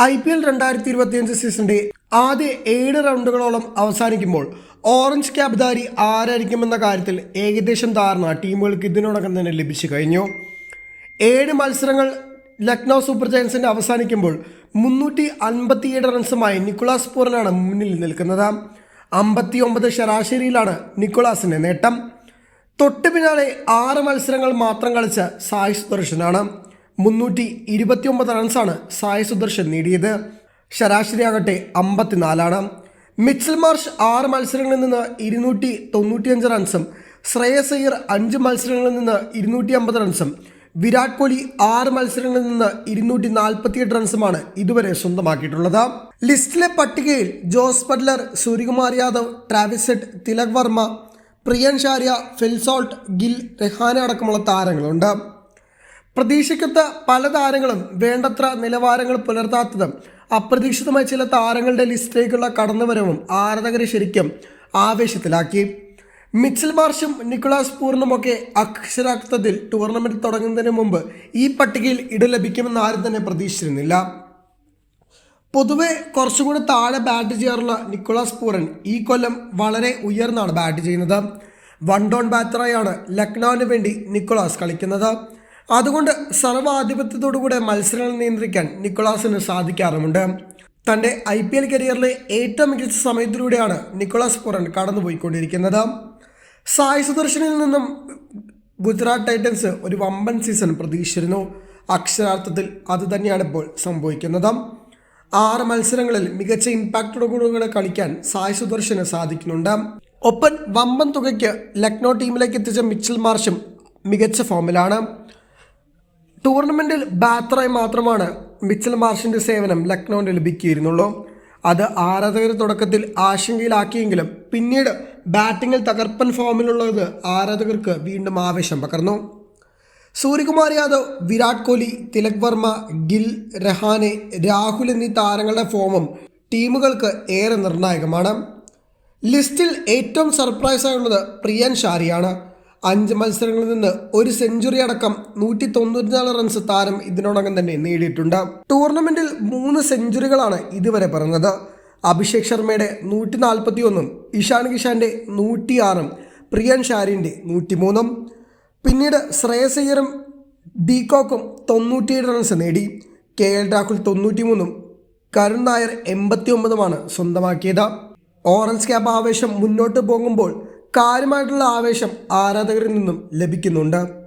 I P L രണ്ടായിരത്തി ഇരുപത്തിയഞ്ച് സീസണിന്റെ ആദ്യ ഏഴ് റൗണ്ടുകളോളം അവസാനിക്കുമ്പോൾ ഓറഞ്ച് ക്യാബ്ധാരി ആരായിരിക്കുമെന്ന കാര്യത്തിൽ ഏകദേശം ധാരണ ടീമുകൾക്ക് ഇതിനോടകം തന്നെ ലഭിച്ചു കഴിഞ്ഞു. ഏഴ് മത്സരങ്ങൾ ലക്നൗ സൂപ്പർ ജയൻസിന്റെ അവസാനിക്കുമ്പോൾ മുന്നൂറ്റി അൻപത്തിയേഴ് റൺസുമായി നിക്കുളാസ് പൂരനാണ് മുന്നിൽ നിൽക്കുന്നത്. അമ്പത്തി ഒമ്പത് ശരാശരിയിലാണ് നിക്കോളാസിന്റെ നേട്ടം. തൊട്ടു പിന്നാലെ ആറ് മത്സരങ്ങൾ മാത്രം കളിച്ച സായി സുദർശനാണ്. മുന്നൂറ്റി ഇരുപത്തിയൊമ്പത് റൺസാണ് സായ് സുദർശൻ നേടിയത്. ശരാശരി ശരാശരിയാകട്ടെ അമ്പത്തിനാലാണ്. മിച്ചൽ മാർഷ് ആറ് മത്സരങ്ങളിൽ നിന്ന് ഇരുന്നൂറ്റി തൊണ്ണൂറ്റിയഞ്ച് റൺസും ശ്രേയസ് അയ്യർ അഞ്ച് മത്സരങ്ങളിൽ നിന്ന് ഇരുന്നൂറ്റി അമ്പത് റൺസും വിരാട് കോഹ്ലി ആറ് മത്സരങ്ങളിൽ നിന്ന് ഇരുന്നൂറ്റി നാൽപ്പത്തിയെട്ട് റൺസുമാണ് ഇതുവരെ സ്വന്തമാക്കിയിട്ടുള്ളത്. ലിസ്റ്റിലെ പട്ടികയിൽ Jos Buttler Suryakumar Yadav Travis Head Tilak Varma Priyansh Arya Phil Salt Gill Rahane അടക്കമുള്ള താരങ്ങളുണ്ട്. പ്രതീക്ഷിക്കാത്ത പല താരങ്ങളും വേണ്ടത്ര നിലവാരങ്ങൾ പുലർത്താത്തതും അപ്രതീക്ഷിതമായ ചില താരങ്ങളുടെ ലിസ്റ്റിലേക്കുള്ള കടന്നുവരവും ആരാധകരെ ശരിക്കും ആവേശത്തിലാക്കി. മിച്ചൽ മാർഷും നിക്കുളാസ് പൂർണമൊക്കെ അക്ഷരാർത്ഥത്തിൽ ടൂർണമെന്റ് തുടങ്ങുന്നതിന് മുമ്പ് ഈ പട്ടികയിൽ ഇടം ലഭിക്കുമെന്ന് ആരും തന്നെ പ്രതീക്ഷിച്ചിരുന്നില്ല. പൊതുവെ കുറച്ചുകൂടി താഴെ ബാറ്റ് ചെയ്യാറുള്ള നിക്കുളാസ് പൂരൻ ഈ കൊല്ലം വളരെ ഉയർന്നാണ് ബാറ്റ് ചെയ്യുന്നത്. വൺ ഡൗൺ ബാറ്ററായാണ് ലക്നൌവിന് വേണ്ടി നിക്കുളാസ് കളിക്കുന്നത്. അതുകൊണ്ട് സർവാധിപത്യത്തോടുകൂടെ മത്സരങ്ങൾ നിയന്ത്രിക്കാൻ നിക്കോളാസിന് സാധിക്കാറുമുണ്ട്. തന്റെ ഐ പി എൽ കരിയറിലെ ഏറ്റവും മികച്ച സമയത്തിലൂടെയാണ് നിക്കോളാസ് പുറൻ കടന്നുപോയിക്കൊണ്ടിരിക്കുന്നത്. സായി സുദർശനിൽ നിന്നും ഗുജറാത്ത് ടൈറ്റൻസ് ഒരു വമ്പൻ സീസൺ പ്രതീക്ഷിച്ചിരുന്നു. അക്ഷരാർത്ഥത്തിൽ അത് തന്നെയാണ് ഇപ്പോൾ സംഭവിക്കുന്നത്. ആറ് മത്സരങ്ങളിൽ മികച്ച ഇമ്പാക്റ്റോടുകൂടെ കളിക്കാൻ സായി സുദർശന് സാധിക്കുന്നുണ്ട്. ഒപ്പം വമ്പൻ തുകയ്ക്ക് ലക്നൗ ടീമിലേക്ക് എത്തിച്ച മിച്ചൽ മാർഷും മികച്ച ഫോമിലാണ്. ടൂർണമെന്റിൽ ബാറ്ററായി മാത്രമാണ് മിച്ചൽ മാർഷിന്റെ സേവനം ലക്നൌവിന് ലഭിക്കുകയിരുന്നുള്ളൂ. അത് ആരാധകർ തുടക്കത്തിൽ ആശങ്കയിലാക്കിയെങ്കിലും പിന്നീട് ബാറ്റിങ്ങിൽ തകർപ്പൻ ഫോമിലുള്ളത് ആരാധകർക്ക് വീണ്ടും ആവേശം പകർന്നു. സൂര്യകുമാർ യാദവ് വിരാട് കോഹ്ലി തിലക് വർമ്മ ഗിൽ രഹാനെ രാഹുൽ എന്നീ താരങ്ങളുടെ ഫോമും ടീമുകൾക്ക് ഏറെ നിർണായകമാണ്. ലിസ്റ്റിൽ ഏറ്റവും സർപ്രൈസായുള്ളത് പ്രിയൻ ഷാരിയാണ്. അഞ്ച് മത്സരങ്ങളിൽ നിന്ന് ഒരു സെഞ്ചുറി അടക്കം നൂറ്റി തൊണ്ണൂറ്റിനാല് റൺസ് താരം ഇതിനോടകം തന്നെ നേടിയിട്ടുണ്ട്. ടൂർണമെന്റിൽ മൂന്ന് സെഞ്ചുറികളാണ് ഇതുവരെ പറഞ്ഞത്. അഭിഷേക് ശർമ്മയുടെ നൂറ്റി നാൽപ്പത്തി ഒന്നും ഇഷാൻ കിഷാന്റെ നൂറ്റിയാറും പ്രിയൻ ഷാരിന്റെ നൂറ്റിമൂന്നും. പിന്നീട് ശ്രേയസ് അയ്യറും ഡീകോക്കും തൊണ്ണൂറ്റിയേഴ് റൺസ് നേടി. കെ എൽ രാഹുൽ തൊണ്ണൂറ്റിമൂന്നും കരുൺ നായർ എൺപത്തി ഒമ്പതുമാണ് സ്വന്തമാക്കിയത്. ഓറഞ്ച് ക്യാബ് ആവേശം മുന്നോട്ട് പോകുമ്പോൾ കാര്യമായിട്ടുള്ള ആവേശം ആരാധകരിൽ നിന്നും ലഭിക്കുന്നുണ്ട്.